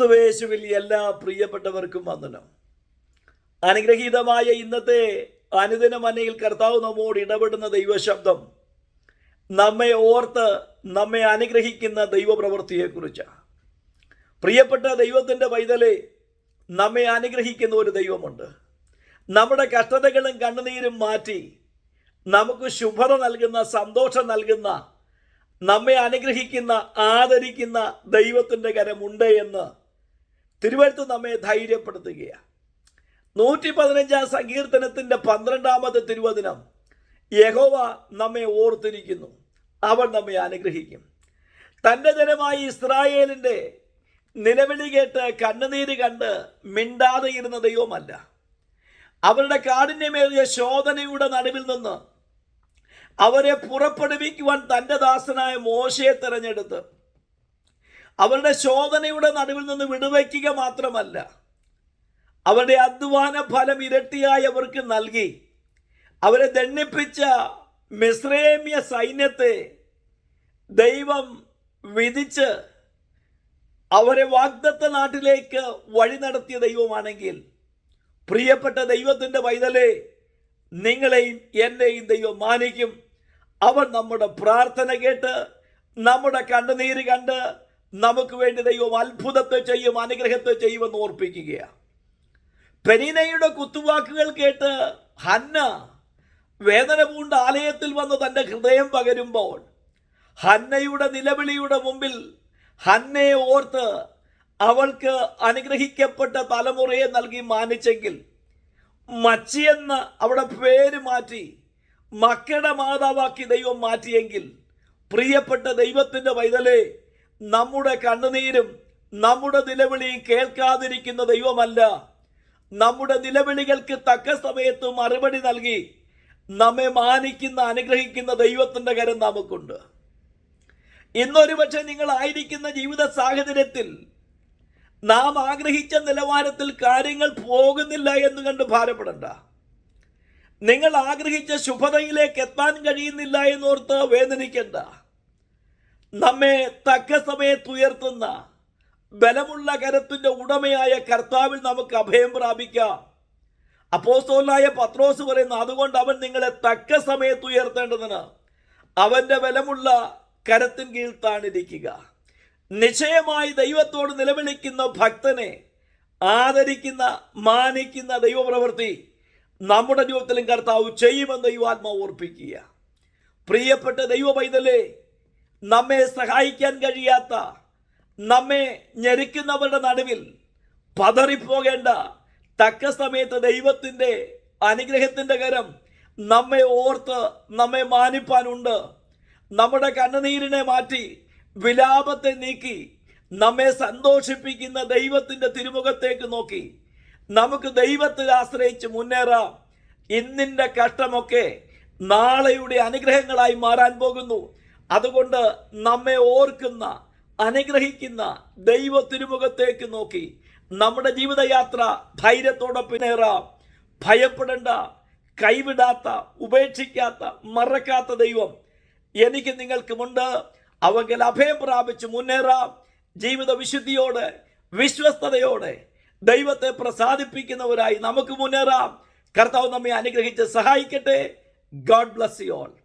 ക്രിസ്തുവേശുവിൽ എല്ലാ പ്രിയപ്പെട്ടവർക്കും വന്ദനം. അനുഗ്രഹീതമായ ഇന്നത്തെ അനുദിന മനയിൽ കർത്താവ് നമ്മോട് ഇടപെടുന്ന ദൈവശബ്ദം നമ്മെ ഓർത്ത് നമ്മെ അനുഗ്രഹിക്കുന്ന ദൈവപ്രവൃത്തിയെക്കുറിച്ചാണ് പ്രിയപ്പെട്ട ദൈവത്തിന്റെ പൈതലെ നമ്മെ അനുഗ്രഹിക്കുന്ന ഒരു ദൈവമുണ്ട്. നമ്മുടെ കഷ്ടതകളും കണ്ണുനീരും മാറ്റി നമുക്ക് ശുഭത നൽകുന്ന സന്തോഷം നൽകുന്ന നമ്മെ അനുഗ്രഹിക്കുന്ന ആദരിക്കുന്ന ദൈവത്തിന്റെ കരമുണ്ട് എന്ന് തിരുവഴുത്ത് നമ്മെ ധൈര്യപ്പെടുത്തുകയാണ് നൂറ്റി പതിനഞ്ചാം സങ്കീർത്തനത്തിന്റെ പന്ത്രണ്ടാമത്തെ തിരുവചനം യഹോവ നമ്മെ ഓർത്തിരിക്കുന്നു. അവൻ നമ്മെ അനുഗ്രഹിക്കും. തന്റെ ജനമായി ഇസ്രായേലിന്റെ നിലവിളി കേട്ട് കണ്ണുനീര് കണ്ട് മിണ്ടാതെ ഇരുന്ന ദൈവമല്ല. അവരുടെ കാഠിന്യമേറിയ ശോധനയുടെ നടുവിൽ നിന്ന് അവരെ പുറപ്പെടുവിക്കുവാൻ തന്റെ ദാസനായ മോശയെ തിരഞ്ഞെടുത്ത് അവരുടെ ശോധനയുടെ നടുവിൽ നിന്ന് വിടുവയ്ക്കുക മാത്രമല്ല അവരുടെ അധ്വാന ഫലം ഇരട്ടിയായി അവർക്ക് നൽകി. അവരെ ദണ്ണിപ്പിച്ച മിശ്രേമ്യ സൈന്യത്തെ ദൈവം വിധിച്ച് അവരെ വാഗ്ദത്ത നാട്ടിലേക്ക് വഴി നടത്തിയ ദൈവമാണെങ്കിൽ പ്രിയപ്പെട്ട ദൈവത്തിന്റെ പൈതലെ നിങ്ങളെയും എന്നെയും ദൈവം മാനിക്കും. അവൻ നമ്മുടെ പ്രാർത്ഥന കേട്ട് നമ്മുടെ കണ്ണുനീര് കണ്ട് നമുക്ക് വേണ്ടി ദൈവം അത്ഭുതത്തെ ചെയ്യും അനുഗ്രഹത്തെ ചെയ്യുമെന്ന് ഓർപ്പിക്കുകയാണ് പെരീനയുടെ കുത്തുവാക്കുകൾ കേട്ട് ഹന്ന വേദന പൂണ്ട ആലയത്തിൽ വന്ന് തന്റെ ഹൃദയം പകരുമ്പോൾ ഹന്നയുടെ നിലവിളിയുടെ മുമ്പിൽ ഹന്നയെ ഓർത്ത് അവൾക്ക് അനുഗ്രഹിക്കപ്പെട്ട തലമുറയെ നൽകി മാനിച്ചെങ്കിൽ മച്ചിയെന്ന് അവിടെ പേര് മാറ്റി മക്കളുടെ മാതാവാക്കി ദൈവം മാറ്റിയെങ്കിൽ പ്രിയപ്പെട്ട ദൈവത്തിന്റെ വൈതലെ നമ്മുടെ കണ്ണുനീരും നമ്മുടെ നിലവിളിയും കേൾക്കാതിരിക്കുന്ന ദൈവമല്ല. നമ്മുടെ നിലവിളികൾക്ക് തക്ക സമയത്ത് മറുപടി നൽകി നമ്മെ മാനിക്കുന്ന അനുഗ്രഹിക്കുന്ന ദൈവത്തിന്റെ കരം നമുക്കുണ്ട്. ഇന്നൊരു പക്ഷേ നിങ്ങളായിരിക്കുന്ന ജീവിത സാഹചര്യത്തിൽ നാം ആഗ്രഹിച്ച നിലവാരത്തിൽ കാര്യങ്ങൾ പോകുന്നില്ല എന്ന് കണ്ട് ഭാരപ്പെടണ്ട. നിങ്ങൾ ആഗ്രഹിച്ച ശുഭതയിലേക്ക് എത്താൻ കഴിയുന്നില്ല എന്നോർത്ത് വേദനിക്കണ്ട. നമ്മെ തക്ക സമയത്ത് ഉയർത്തുന്ന ബലമുള്ള കരത്തിന്റെ ഉടമയായ കർത്താവിൽ നമുക്ക് അഭയം പ്രാപിക്കാം. അപ്പോസ്തോലായ പത്രോസ് പറയുന്നു അതുകൊണ്ട് അവൻ നിങ്ങളെ തക്ക സമയത്ത് ഉയർത്തേണ്ടതിന് അവന്റെ ബലമുള്ള കരത്തിൻ കീഴിൽ താണിരിക്കുക. നിശ്ചയമായി ദൈവത്തോട് നിലവിളിക്കുന്ന ഭക്തനെ ആദരിക്കുന്ന മാനിക്കുന്ന ദൈവപ്രവൃത്തി നമ്മുടെ ജീവിതത്തിലും കർത്താവ് ചെയ്യുമെന്ന് ദൈവാത്മാവ് ഓർപ്പിക്കുക പ്രിയപ്പെട്ട ദൈവ പൈതലേ നമ്മെ സഹായിക്കാൻ കഴിയാത്ത നമ്മെ ഞെരുക്കുന്നവരുടെ നടുവിൽ പതറിപ്പോകേണ്ട തക്ക സമയത്ത് ദൈവത്തിന്റെ അനുഗ്രഹത്തിന്റെ കരം നമ്മെ ഓർത്ത് നമ്മെ മാനിപ്പാനുണ്ട്. നമ്മുടെ കണ്ണുനീരിനെ മാറ്റി വിലാപത്തെ നീക്കി നമ്മെ സന്തോഷിപ്പിക്കുന്ന ദൈവത്തിന്റെ തിരുമുഖത്തേക്ക് നോക്കി നമുക്ക് ദൈവത്തിൽ ആശ്രയിച്ച് മുന്നേറാം. ഇന്നിന്റെ കഷ്ടമൊക്കെ നാളെയുടെ അനുഗ്രഹങ്ങളായി മാറാൻ പോകുന്നു. അതുകൊണ്ട് നമ്മെ ഓർക്കുന്ന അനുഗ്രഹിക്കുന്ന ദൈവ തിരുമുഖത്തേക്ക് നോക്കി. നമ്മുടെ ജീവിതയാത്ര ധൈര്യത്തോടെ പിന്നേറാം. ഭയപ്പെടേണ്ട കൈവിടാത്ത ഉപേക്ഷിക്കാത്ത മറക്കാത്ത ദൈവം എനിക്ക് നിങ്ങൾക്കുമുണ്ട്. അവങ്കിൽ അഭയം പ്രാപിച്ച് മുന്നേറാം. ജീവിത വിശുദ്ധിയോടെ വിശ്വസ്തയോടെ ദൈവത്തെ പ്രസാദിപ്പിക്കുന്നവരായി നമുക്ക് മുന്നേറാം. കർത്താവ് നമ്മെ അനുഗ്രഹിച്ച് സഹായിക്കട്ടെ. God bless you all.